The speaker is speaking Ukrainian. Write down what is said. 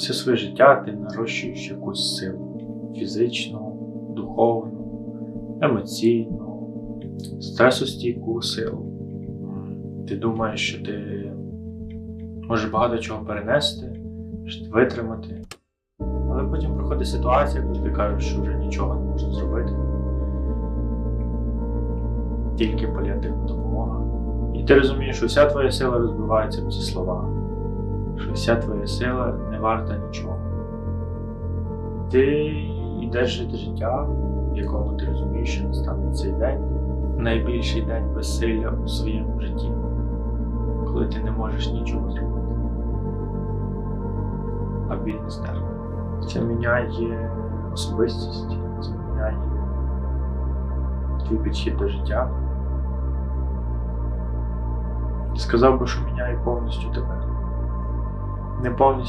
Все своє життя ти нарощуєш якусь силу фізичну, духовну, емоційну, стресостійку силу. Ти думаєш, що ти можеш багато чого перенести, витримати. Але потім проходить ситуація, коли ти кажеш, що вже нічого не можна зробити. Тільки паліативна допомога. І ти розумієш, що вся твоя сила розбивається в ці слова, що вся твоя сила не варта нічого. Ти йдеш жити життя, в якому ти розумієш, що настане цей день, найбільший день безсилля у своєму житті, коли ти не можеш нічого зробити. А біль не стерпить. Це міняє особистість, це міняє твій підхід до життя. Сказав би, що міняє повністю тебе. Не повністю.